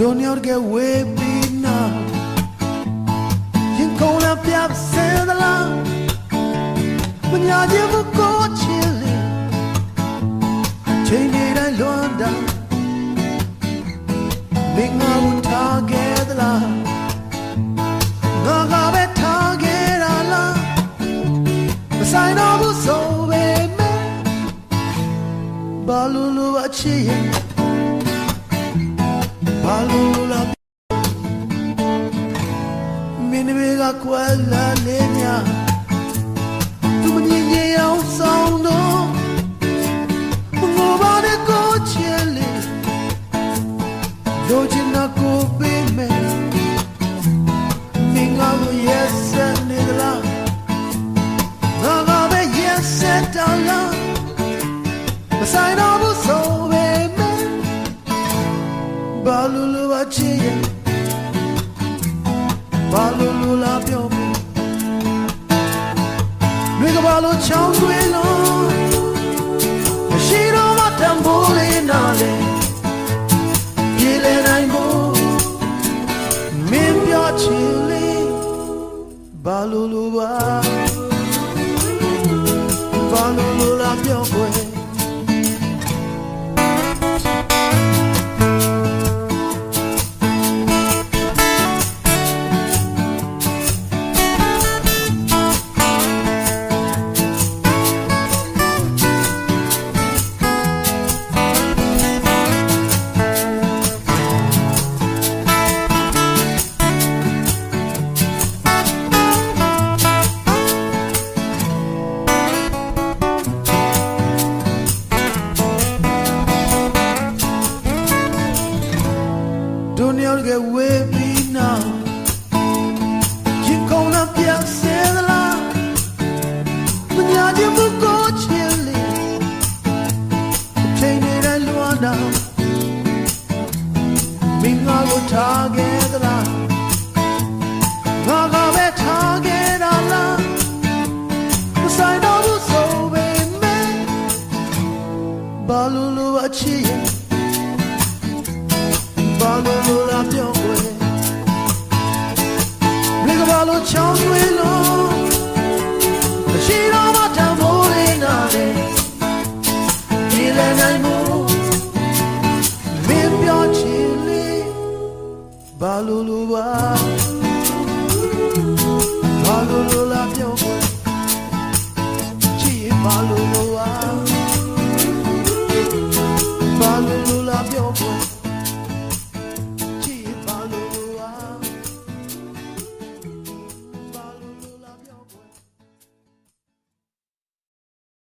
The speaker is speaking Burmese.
Don't you get way be now ရင်ကုန်လာပြဆဲသလားမညာခြင်းမကိုချင်လေချိန်နေတိုင်းလွန်တာမင်းငါ့ကိုထားခဲ့ ကကွယ်လာနေ냐သူမမြင်ရအောင်ဆောင်တော့မငိုပါနဲ့ကိုချင်လေလိုချင်တာကိုပေးမယ်မင်းကကိုရက်ဆက်နေသလားငါကပဲရက်ဆက်တောင်းလားမဆိုင်တော့ဘူးဆိုပေမဲ့ဘာလို့လို့အချစ်ရဲ့ဘာ ကိုလာပြောဖို့လွေကဘာလို့ချောင်းသွေးလို့မရှိတော့မှတံပိုးလေးနာလေပြေလည်နိုင်ဖို့မင်းပြောချင်လေဘာလို့လို့ပါဘာလို့လို့လာပြောဖို့ get with me now You gonna be upset a lot When you're the book coach you live Change it and lower down Me not go target a lot Gaga be target a lot Cause I know so baby Balulu achieve ဘာလို့လိုလားပြောွယ်ဘယ်ကဘာလို့ချောင်းတွေလို့မရှိတော့မှတမိုးနေနာလေဒီလနိုင်မှုမင်းပြောချင်လေဘာလို့လိုပါ